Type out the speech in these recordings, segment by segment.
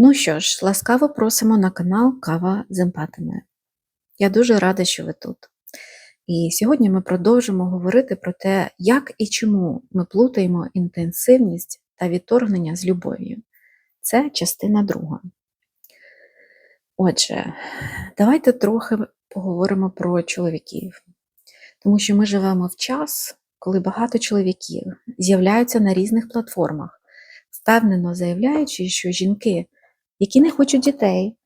Ну що ж, ласкаво просимо на канал Кава з емпатами. Я дуже рада, що ви тут. І сьогодні ми продовжимо говорити про те, як і чому ми плутаємо інтенсивність та відторгнення з любов'ю. Це частина друга. Отже, давайте трохи поговоримо про чоловіків. Тому що ми живемо в час, коли багато чоловіків з'являються на різних платформах, впевнено заявляючи, що жінки, які не хочуть дітей,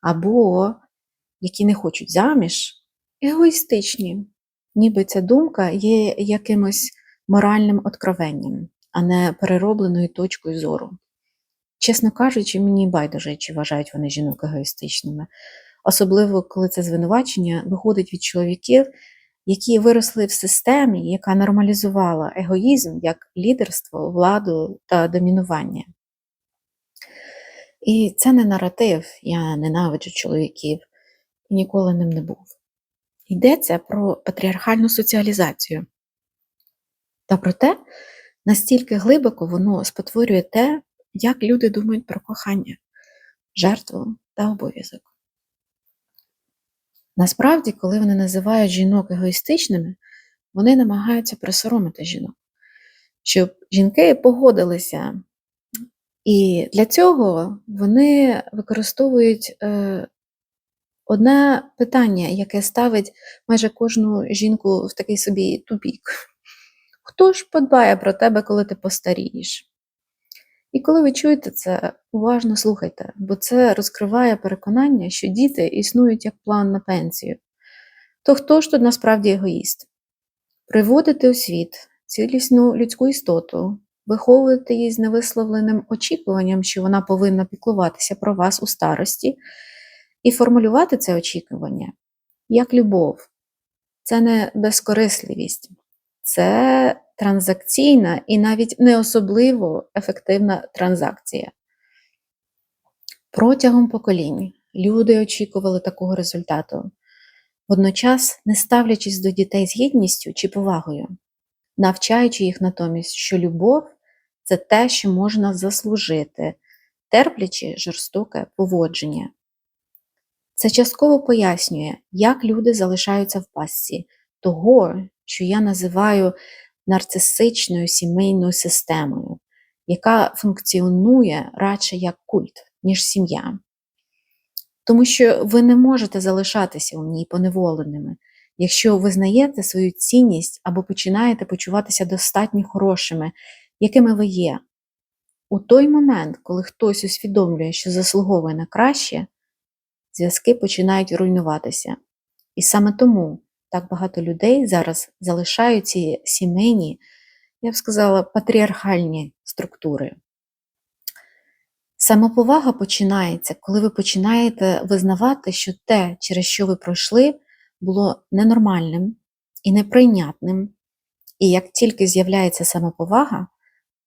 або які не хочуть заміж, егоїстичні, ніби ця думка є якимось моральним откровенням, а не переробленою точкою зору. Чесно кажучи, мені байдуже, чи вважають вони жінок егоїстичними, особливо коли це звинувачення виходить від чоловіків, які виросли в системі, яка нормалізувала егоїзм як лідерство, владу та домінування. І це не наратив, я ненавиджу чоловіків і ніколи ним не був. Йдеться про патріархальну соціалізацію та про те, настільки глибоко воно спотворює те, як люди думають про кохання, жертву та обов'язок. Насправді, коли вони називають жінок егоїстичними, вони намагаються присоромити жінок, щоб жінки погодилися. І для цього вони використовують е, одне питання, яке ставить майже кожну жінку в такий собі тупік. Хто ж подбає про тебе, коли ти постарієш? І коли ви чуєте це, уважно слухайте, бо це розкриває переконання, що діти існують як план на пенсію. То хто ж тут насправді егоїст? Приводити у світ цілісну людську істоту, виховувати її з невисловленим очікуванням, що вона повинна піклуватися про вас у старості, і формулювати це очікування як любов. Це не безкорисливість, це транзакційна і навіть не особливо ефективна транзакція. Протягом поколінь люди очікували такого результату, водночас не ставлячись до дітей з гідністю чи повагою, навчаючи їх натомість, що любов це те, що можна заслужити, терплячи жорстоке поводження. Це частково пояснює, як люди залишаються в пастці того, що я називаю нарцисичною сімейною системою, яка функціонує радше як культ, ніж сім'я. Тому що ви не можете залишатися у ній поневоленими, якщо визнаєте свою цінність або починаєте почуватися достатньо хорошими, якими ви є. У той момент, коли хтось усвідомлює, що заслуговує на краще, зв'язки починають руйнуватися. І саме тому так багато людей зараз залишають ці сімейні, я б сказала, патріархальні структури. Самоповага починається, коли ви починаєте визнавати, що те, через що ви пройшли, було ненормальним і неприйнятним. І як тільки з'являється самоповага,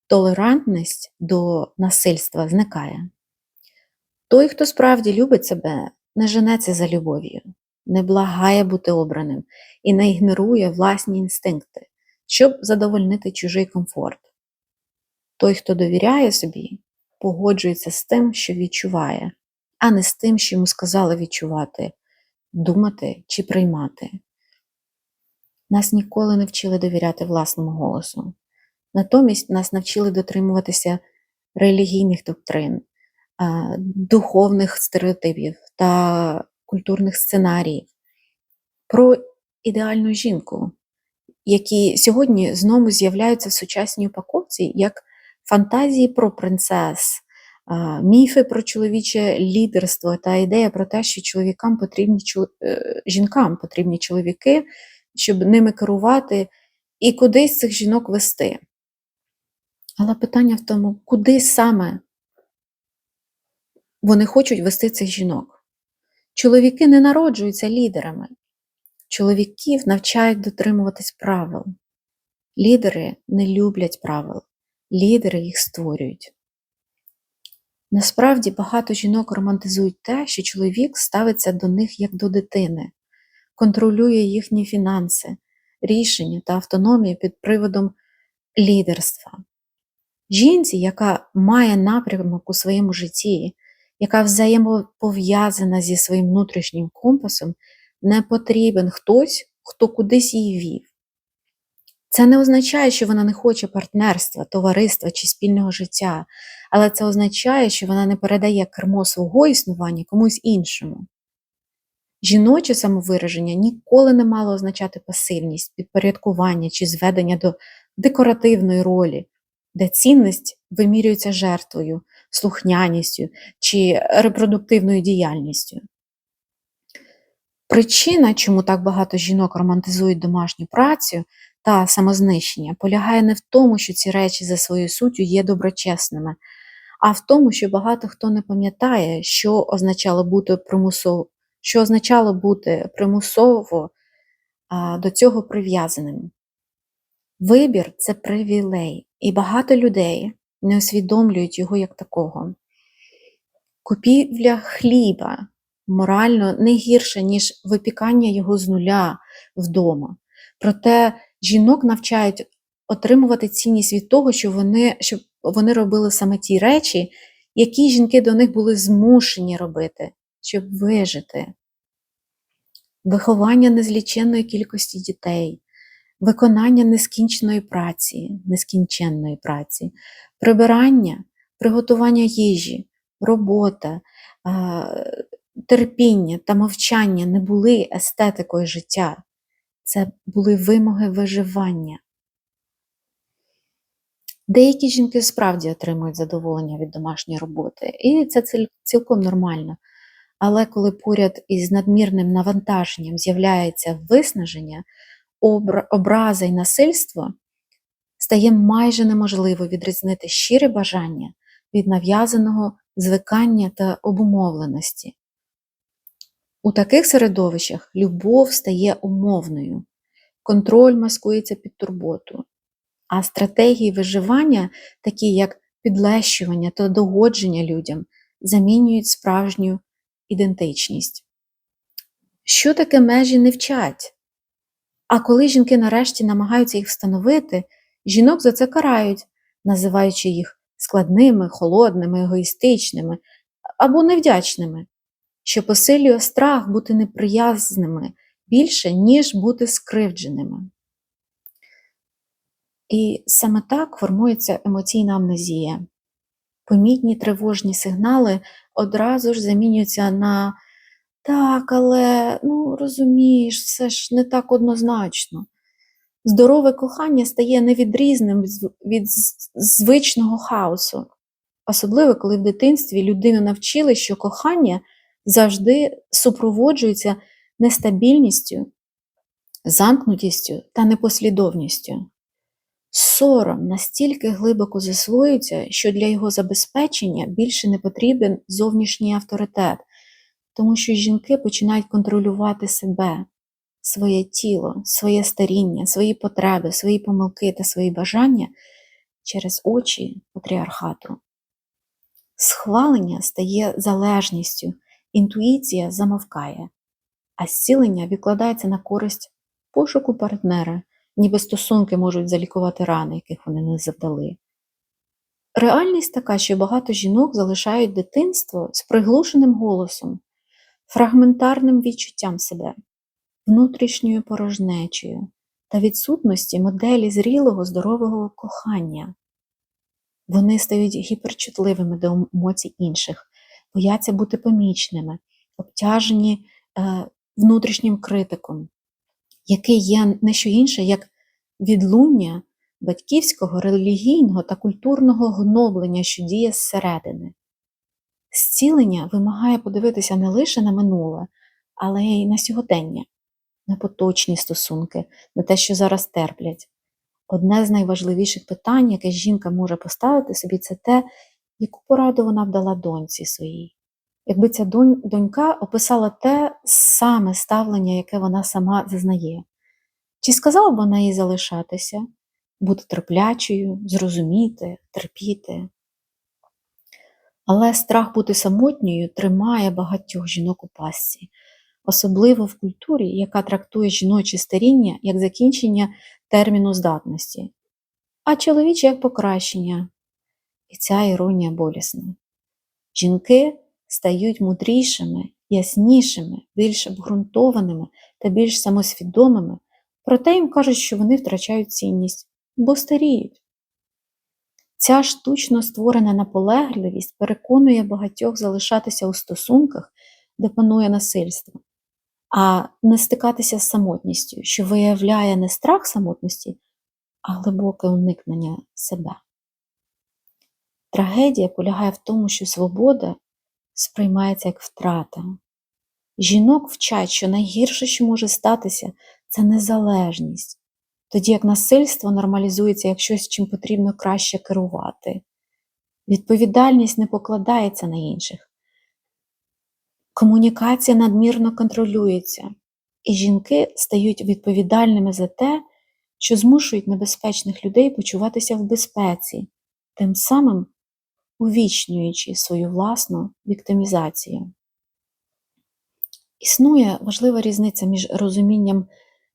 толерантність до насильства зникає. Той, хто справді любить себе, не женеться за любов'ю, не благає бути обраним і не ігнорує власні інстинкти, щоб задовольнити чужий комфорт. Той, хто довіряє собі, погоджується з тим, що відчуває, а не з тим, що йому сказали відчувати, думати чи приймати. Нас ніколи не вчили довіряти власному голосу. Натомість нас навчили дотримуватися релігійних доктрин, духовних стереотипів та культурних сценаріїв, про ідеальну жінку, які сьогодні знову з'являються в сучасній упаковці як фантазії про принцес, міфи про чоловіче лідерство та ідея про те, що чоловікам потрібні е, жінкам потрібні чоловіки, щоб ними керувати і кудись цих жінок вести. Але питання в тому, куди саме вони хочуть вести цих жінок. Чоловіки не народжуються лідерами. Чоловіків навчають дотримуватись правил. Лідери не люблять правил, лідери їх створюють. Насправді багато жінок романтизують те, що чоловік ставиться до них як до дитини, контролює їхні фінанси, рішення та автономію під приводом лідерства. Жінці, яка має напрямок у своєму житті, яка взаємопов'язана зі своїм внутрішнім компасом, не потрібен хтось, хто кудись її вів. Це не означає, що вона не хоче партнерства, товариства чи спільного життя, але це означає, що вона не передає кермо свого існування комусь іншому. Жіноче самовираження ніколи не мало означати пасивність, підпорядкування чи зведення до декоративної ролі, де цінність вимірюється жертвою, слухняністю чи репродуктивною діяльністю. Причина, чому так багато жінок романтизують домашню працю та самознищення, полягає не в тому, що ці речі за своєю суттю є доброчесними, а в тому, що багато хто не пам'ятає, що означало бути примусово, що означало бути примусово а, до цього прив'язаним. Вибір це привілей, і багато людей не усвідомлюють його як такого. Купівля хліба морально не гірша, ніж випікання його з нуля вдома. Проте жінок навчають отримувати цінність від того, що вони, щоб вони робили саме ті речі, які жінки до них були змушені робити, щоб вижити. Виховання незліченної кількості дітей, виконання нескінченої праці, нескінченної праці, прибирання, приготування їжі, робота, терпіння та мовчання не були естетикою життя, це були вимоги виживання. Деякі жінки справді отримують задоволення від домашньої роботи, і це цілком нормально. Але коли поряд із надмірним навантаженням з'являється виснаження, образа і насильство, стає майже неможливо відрізнити щире бажання від нав'язаного звикання та обумовленості. У таких середовищах любов стає умовною, контроль маскується під турботу, а стратегії виживання, такі як підлещування та догодження людям, замінюють справжню ідентичність. Що таке межі не вчать? А коли жінки нарешті намагаються їх встановити, жінок за це карають, називаючи їх складними, холодними, егоїстичними або невдячними, що посилює страх бути неприязними більше, ніж бути скривдженими. І саме так формується емоційна амнезія. Помітні тривожні сигнали одразу ж замінюються на так, але, ну, розумієш, все ж не так однозначно. Здорове кохання стає невідрізним від звичного хаосу, особливо коли в дитинстві людину навчили, що кохання завжди супроводжується нестабільністю, замкнутістю та непослідовністю. Сором настільки глибоко засвоюється, що для його забезпечення більше не потрібен зовнішній авторитет, тому що жінки починають контролювати себе, своє тіло, своє старіння, свої потреби, свої помилки та свої бажання через очі патріархату. Схвалення стає залежністю, інтуїція замовкає, а зцілення відкладається на користь пошуку партнера, ніби стосунки можуть залікувати рани, яких вони не завдали. Реальність така, що багато жінок залишають дитинство з приглушеним голосом, фрагментарним відчуттям себе, внутрішньою порожнечею та відсутності моделі зрілого здорового кохання. Вони стають гіперчутливими до емоцій інших, бояться бути помічними, обтяжені е, внутрішнім критиком, який є не що інше, як відлуння батьківського, релігійного та культурного гноблення, що діє зсередини. Зцілення вимагає подивитися не лише на минуле, але й на сьогодення, на поточні стосунки, на те, що зараз терплять. Одне з найважливіших питань, яке жінка може поставити собі, це те, яку пораду вона вдала доньці своїй. Якби ця донька описала те саме ставлення, яке вона сама зазнає, чи сказала б вона їй залишатися, бути терплячою, зрозуміти, терпіти? Але страх бути самотньою тримає багатьох жінок у пасці, особливо в культурі, яка трактує жіноче старіння як закінчення терміну здатності, а чоловіче як покращення. І ця іронія болісна. Жінки стають мудрішими, яснішими, більш обґрунтованими та більш самосвідомими, проте їм кажуть, що вони втрачають цінність, бо старіють. Ця штучно створена наполегливість переконує багатьох залишатися у стосунках, де панує насильство, а не стикатися з самотністю, що виявляє не страх самотності, а глибоке уникнення себе. Трагедія полягає в тому, що свобода сприймається як втрата. Жінок вчать, що найгірше, що може статися, це незалежність, тоді як насильство нормалізується як щось, чим потрібно краще керувати. Відповідальність не покладається на інших. Комунікація надмірно контролюється, і жінки стають відповідальними за те, що змушують небезпечних людей почуватися в безпеці, тим самим увічнюючи свою власну віктимізацію. Існує важлива різниця між розумінням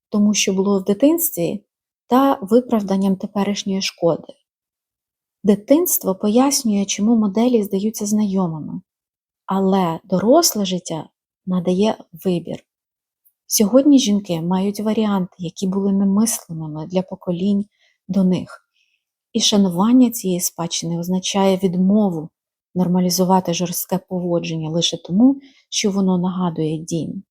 тому, що було в дитинстві, та виправданням теперішньої шкоди. Дитинство пояснює, чому моделі здаються знайомими, але доросле життя надає вибір. Сьогодні жінки мають варіанти, які були немислимими для поколінь до них, і шанування цієї спадщини означає відмову нормалізувати жорстке поводження лише тому, що воно нагадує дім.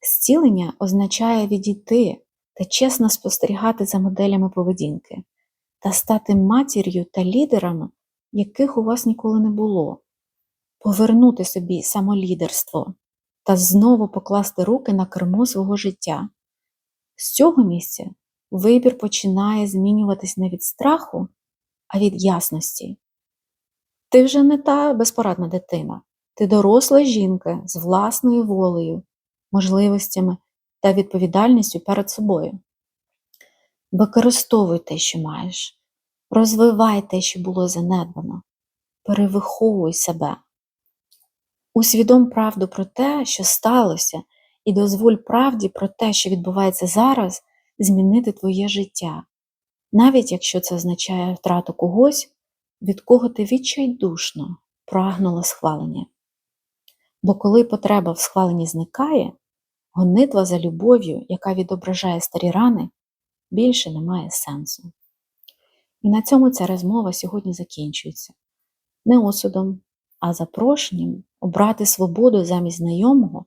Зцілення означає відійти та чесно спостерігати за моделями поведінки та стати матір'ю та лідерами, яких у вас ніколи не було, повернути собі самолідерство та знову покласти руки на кермо свого життя. З цього місця вибір починає змінюватись не від страху, а від ясності. Ти вже не та безпорадна дитина, ти доросла жінка з власною волею, можливостями та відповідальністю перед собою. Використовуй те, що маєш, розвивай те, що було занедбано, перевиховуй себе. Усвідом правду про те, що сталося, і дозволь правді про те, що відбувається зараз, змінити твоє життя, навіть якщо це означає втрату когось, від кого ти відчайдушно прагнула схвалення. Бо коли потреба в схваленні зникає, гонитва за любов'ю, яка відображає старі рани, більше не має сенсу. І на цьому ця розмова сьогодні закінчується. Не осудом, а запрошенням обрати свободу замість знайомого,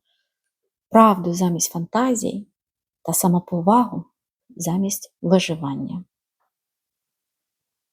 правду замість фантазій та самоповагу замість виживання.